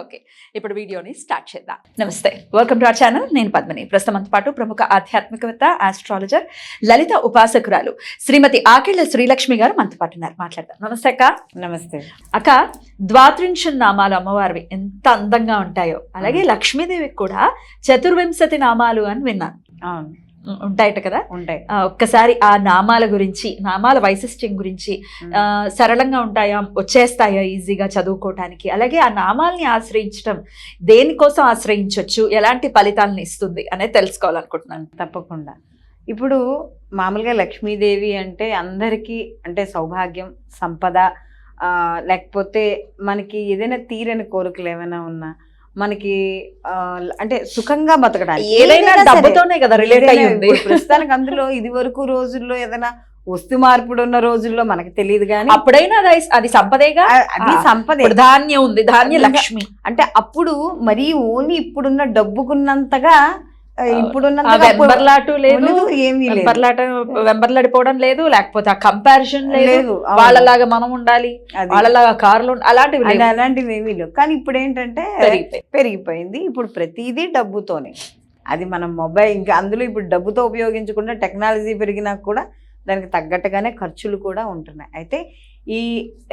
Okay ఇప్పుడు వీడియోని start చేద్దాం. నమస్తే వెల్కమ్ టు అవర్ ఛానల్ నేను పద్మని. ప్రస్తుతంతో పాటు ప్రముఖ ఆధ్యాత్మికవేత్త ఆస్ట్రాలజర్ లలిత ఉపాసకురాలు శ్రీమతి ఆకిళ్ళ శ్రీలక్ష్మి గారు మనతో పాటు ఉన్నారు. మాట్లాడదాం. నమస్తే అక్క. నమస్తే. అక్క ద్వాత్రింశ నామాలు అమ్మవారివి ఎంత అందంగా ఉంటాయో. అలాగే లక్ష్మీదేవికి కూడా చతుర్వింశతి నామాలు అని విన్నాను. ఉంటాయట కదా? ఉంటాయి. ఒక్కసారి ఆ నామాల గురించి నామాల వైశిష్ట్యం గురించి సరళంగా ఉంటాయా? వచ్చేస్తాయా ఈజీగా చదువుకోవటానికి అలాగే ఆ నామాల్ని ఆశ్రయించడం దేనికోసం ఆశ్రయించవచ్చు ఎలాంటి ఫలితాలను ఇస్తుంది? అనేది తెలుసుకోవాలనుకుంటున్నాను. తప్పకుండా. ఇప్పుడు మామూలుగా లక్ష్మీదేవి అంటే అందరికీ అంటే సౌభాగ్యం సంపద లేకపోతే మనకి ఏదైనా తీరని కోరికలు ఏమైనా ఉన్నా మనకి ఆ, అంటే సుఖంగా బతకడానికి. ఏదైనా. డబ్బుతోనే కదా రిలేట్ అయ్యింది ప్రస్తుతానికి అందులో ఇది వరకు రోజుల్లో ఏదైనా వస్తు మార్పుడు ఉన్న రోజుల్లో మనకి తెలియదు కానీ అప్పుడైనా అది అది సంపదేగా? అది సంపదే. ధాన్యం ఉంది ధాన్య లక్ష్మి అంటే అప్పుడు మరీ ఓన్లీ ఇప్పుడున్న డబ్బుకున్నంతగా అప్పుడు వెంబర్లాటు లేదు ఏమీ వెంబర్లాట వెంబర్లాడిపోవడం లేదు లేకపోతే ఆ కంపారిజన్ లేదు. వాళ్ళలాగా మనం ఉండాలి. వాళ్ళలాగా కార్లు అలాంటివి. అలాంటివి ఏమీ లేవు కానీ ఇప్పుడు ఏంటంటే పెరిగిపోయి. పెరిగిపోయింది ఇప్పుడు ప్రతిదీ డబ్బుతోనే అది మనం మొబైల్ ఇంకా అందులో ఇప్పుడు డబ్బుతో ఉపయోగించకుండా టెక్నాలజీ పెరిగినా కూడా దానికి తగ్గట్టుగానే ఖర్చులు కూడా ఉంటున్నాయి అయితే ఈ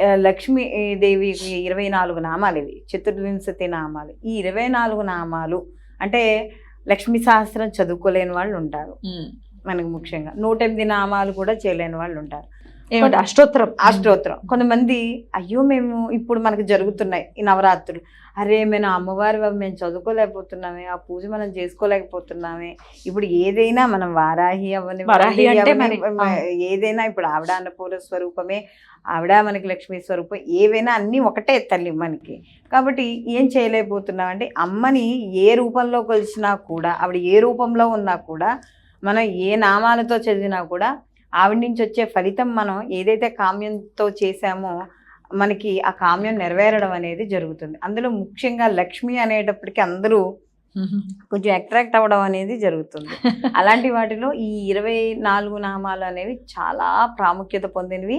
ఆ, లక్ష్మీ ఈ దేవికి ఇరవై నాలుగు నామాలు ఇవి చతుర్వింశతి నామాలు ఈ ఇరవై నాలుగు నామాలు అంటే లక్ష్మీ సహస్రం చదువుకోలేని వాళ్ళు ఉంటారు. మనకు ముఖ్యంగా నూట ఎనిమిది నామాలు కూడా చేయలేని వాళ్ళు ఉంటారు ఏమిటి అష్టోత్తరం. అష్టోత్తరం. కొంతమంది అయ్యో మేము ఇప్పుడు మనకు జరుగుతున్నాయి ఈ నవరాత్రులు. అరే మేము అమ్మవారి మేము చదువుకోలేకపోతున్నామే ఆ పూజ మనం చేసుకోలేకపోతున్నామే. ఇప్పుడు ఏదైనా మనం వారాహి అవని వరాహి అంటే ఏదైనా ఇప్పుడు ఆవిడ అన్నపూర్ణ స్వరూపమే ఆవిడ మనకి లక్ష్మీ స్వరూపం ఏవైనా అన్నీ ఒకటే తల్లి మనకి. కాబట్టి ఏం చేయలేకపోతున్నాం అంటే అమ్మని ఏ రూపంలో కొలిచినా కూడా ఆవిడ ఏ రూపంలో ఉన్నా కూడా మనం ఏ నామాలతో చదివినా కూడా ఆవిడ నుంచి వచ్చే ఫలితం మనం ఏదైతే కామ్యంతో చేశామో మనకి ఆ కామ్యం నెరవేరడం అనేది జరుగుతుంది అందులో ముఖ్యంగా లక్ష్మి అనేటప్పటికీ అందరూ. కొంచెం అట్రాక్ట్ అవ్వడం అనేది జరుగుతుంది అలాంటి వాటిలో ఈ ఇరవై నాలుగు నామాలు అనేవి చాలా ప్రాముఖ్యత పొందినవి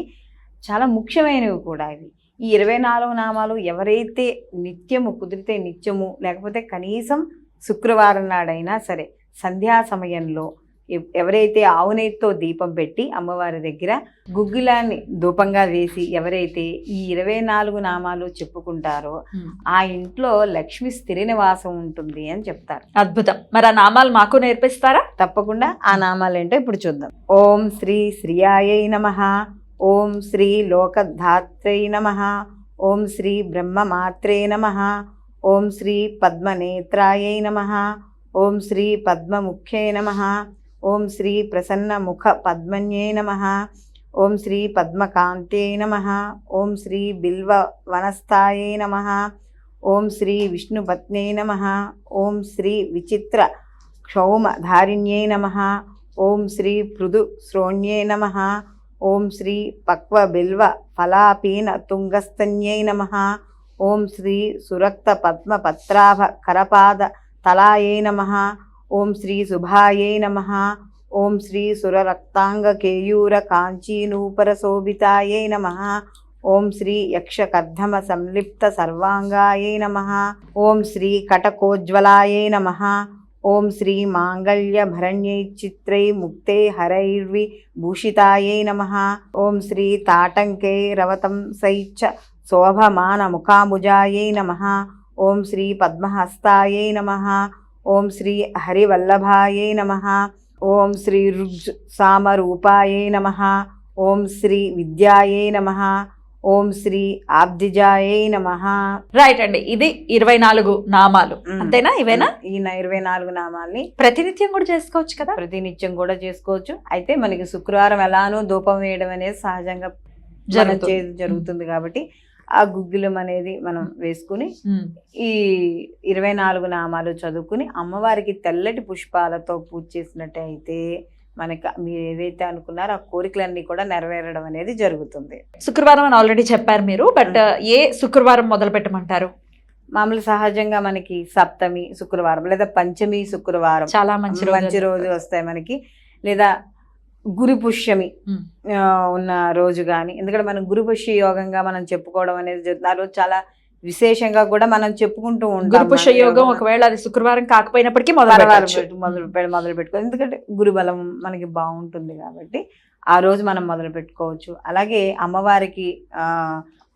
చాలా ముఖ్యమైనవి కూడా ఇవి ఈ ఇరవై నాలుగు నామాలు ఎవరైతే నిత్యము కుదిరితే నిత్యము లేకపోతే కనీసం శుక్రవారం నాడైనా సరే సంధ్యా సమయంలో ఎవ్- ఎవరైతే ఆవునేతితో దీపం పెట్టి అమ్మవారి దగ్గర గుగ్గిలాన్ని ధూపంగా వేసి ఎవరైతే ఈ ఇరవై నాలుగు నామాలు చెప్పుకుంటారో. ఆ ఇంట్లో లక్ష్మి స్థిర నివాసం ఉంటుంది అని చెప్తారు. అద్భుతం. మరి ఆ నామాలు మాకు నేర్పిస్తారా? తప్పకుండా ఆ నామాలు ఏంటో ఇప్పుడు చూద్దాం. ఓం శ్రీ శ్రీయాయై నమ. ఓం శ్రీ లోకధాత్రై నమ. ఓం శ్రీ బ్రహ్మమాత్రే నమ. ఓం శ్రీ పద్మనేత్రాయై నమ. ఓం శ్రీ పద్మముఖ్యై నమ. ఓం శ్రీ ప్రసన్నముఖ పద్మన్యే నమ. ఓం శ్రీ పద్మకాంతే నమ. ఓం శ్రీ బిల్వ వనస్థాయే నమ. ఓం శ్రీ విష్ణుపత్నే నమ. ఓం శ్రీ విచిత్ర క్షౌమధారిణ్యే నమ. ఓం శ్రీ పృదు శ్రోణ్యే నమ. ఓం శ్రీ పక్వ బిల్వ ఫలాపీన తుంగస్తన్యై నమ. ఓం శ్రీ సురక్త పద్మ పత్రాభ కరపాద తలాయే నమ. ఓం శ్రీ శుభాయై నమ ఓం శ్రీ సురరక్తాంగ కేయూర కాంచీనూపర శోభితాయై నమ ఓం శ్రీ యక్షకర్ధమ సంలిప్త సర్వాంగాయై నమ ఓం శ్రీ కటకోజ్వలాయై నమ ఓం శ్రీ మాంగళ్య భరణ్యై చిత్రై ముక్తే హరైర్వి భూషితాయై నమ ఓం శ్రీ తాటంకే రవతం సైచ్చ శోభమాన ముఖాముజాయై నమ ఓం శ్రీ పద్మహస్తాయై నమ ఓం శ్రీ హరివల్లభాయై నమ. ఓం శ్రీ రుజ్ సామరూపాయై నమ. ఓం శ్రీ విద్యాయై నమ. ఓం శ్రీ ఆబ్దిజాయై నమ. రైట్ అండి. ఇది ఇరవై నాలుగు నామాలు. అంతేనా? ఇవేనా? ఈ ఇరవై నాలుగు నామాల్ని ప్రతినిత్యం కూడా చేసుకోవచ్చు కదా? ప్రతినిత్యం కూడా చేసుకోవచ్చు. అయితే మనకి శుక్రవారం ఎలానో ధూపం వేయడం అనేది సహజంగా జరుగుతుంది. కాబట్టి ఆ గుగ్గిలం అనేది మనం వేసుకుని. ఈ ఇరవై నాలుగు నామాలు చదువుకుని అమ్మవారికి తెల్లటి పుష్పాలతో పూజ చేసినట్టయితే మనకి మీరు ఏవైతే అనుకున్నారో ఆ కోరికలన్నీ కూడా నెరవేరడం అనేది జరుగుతుంది. శుక్రవారం అని ఆల్రెడీ చెప్పారు మీరు బట్ ఏ శుక్రవారం మొదలు పెట్టమంటారు? మామూలు సహజంగా మనకి సప్తమి శుక్రవారం లేదా పంచమి శుక్రవారం చాలా మంచి మంచి రోజు వస్తాయి మనకి. లేదా గురు పుష్యమి ఉన్న రోజు కానీ ఎందుకంటే మనం గురు పుష్య యోగంగా మనం చెప్పుకోవడం అనేది జరుగుతుంది. ఆ రోజు చాలా విశేషంగా కూడా మనం చెప్పుకుంటూ ఉంటాం గురుపుష మన యోగం. ఒకవేళ అది శుక్రవారం కాకపోయినప్పటికీ మొదలు మొదలు మొదలు పెట్టుకో ఎందుకంటే గురుబలం మనకి బాగుంటుంది కాబట్టి ఆ రోజు మనం మొదలు పెట్టుకోవచ్చు. అలాగే అమ్మవారికి ఆ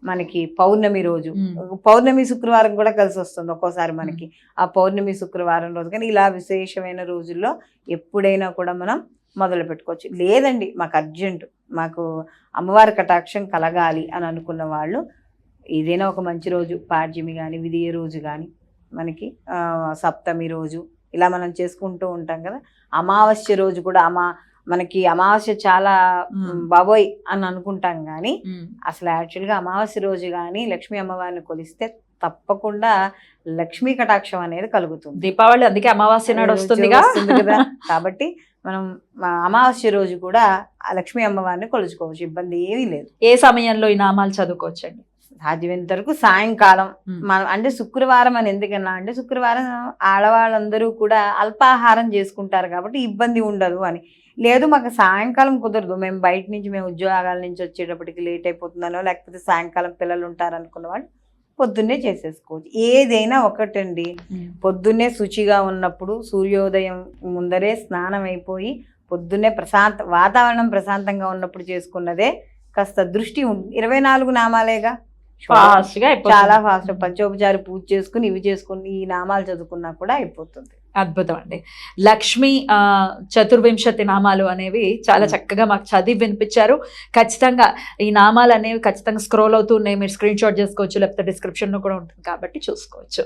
మనకి పౌర్ణమి రోజు. పౌర్ణమి శుక్రవారం కూడా కలిసి వస్తుంది ఒక్కోసారి మనకి. ఆ పౌర్ణమి శుక్రవారం రోజు. కానీ ఇలా విశేషమైన రోజుల్లో ఎప్పుడైనా కూడా మనం మొదలు పెట్టుకోవచ్చు లేదండి మాకు అర్జెంట్ మాకు అమ్మవారి కటాక్షం కలగాలి అని అనుకున్న వాళ్ళు ఏదైనా ఒక మంచి రోజు పాడ్యమి కానీ విధియ రోజు కానీ మనకి సప్తమి రోజు ఇలా మనం చేసుకుంటూ ఉంటాం కదా అమావాస్య రోజు కూడా అమా మనకి అమావాస్య చాలా. బాబోయ్ అని అనుకుంటాం కానీ. అసలు యాక్చువల్గా అమావాస్య రోజు కానీ లక్ష్మీ అమ్మవారిని కొలిస్తే తప్పకుండా లక్ష్మీ కటాక్షం అనేది కలుగుతుంది. దీపావళి అందుకే అమావాస్య నాడు వస్తుంది కదా. కాబట్టి మనం అమావాస్య రోజు కూడా ఆ లక్ష్మీ అమ్మవారిని కొలుచుకోవచ్చు. ఇబ్బంది ఏమీ లేదు. ఏ సమయంలో ఈ నామాలు చదువుకోవచ్చండి? సాధ్యమైనంత వరకు సాయంకాలం. మనం అంటే శుక్రవారం అని ఎందుకన్నా? అంటే శుక్రవారం ఆడవాళ్ళందరూ కూడా అల్పాహారం చేసుకుంటారు కాబట్టి ఇబ్బంది ఉండదు అని. లేదు మాకు సాయంకాలం కుదరదు. మేము బయట నుంచి మేము ఉద్యోగాల నుంచి వచ్చేటప్పటికి లేట్ అయిపోతుందనో లేకపోతే సాయంకాలం పిల్లలు ఉంటారు అనుకున్న వాళ్ళు పొద్దున్నే చేసేసుకోవచ్చు ఏదైనా ఒకటండి. పొద్దున్నే శుచిగా ఉన్నప్పుడు సూర్యోదయం ముందరే స్నానం అయిపోయి పొద్దున్నే ప్రశాంత వాతావరణం ప్రశాంతంగా ఉన్నప్పుడు చేసుకున్నదే కాస్త దృష్టి ఉంది ఇరవై నాలుగు నామాలేగా ఫాస్ట్గా అయిపోతుంది. చాలా ఫాస్ట్ పంచోపచారి పూజ చేసుకుని ఇవి చేసుకుని ఈ నామాలు చదువుకున్నా కూడా అయిపోతుంది అద్భుతం అండి లక్ష్మి ఆ, చతుర్వింశతి నామాలు అనేవి చాలా. చక్కగా మాకు చదివి వినిపించారు. ఖచ్చితంగా ఈ నామాలు అనేవి ఖచ్చితంగా స్క్రోల్ అవుతూ ఉన్నాయి. మీరు స్క్రీన్ షాట్ చేసుకోవచ్చు లేకపోతే డిస్క్రిప్షన్లో కూడా ఉంటుంది కాబట్టి చూసుకోవచ్చు.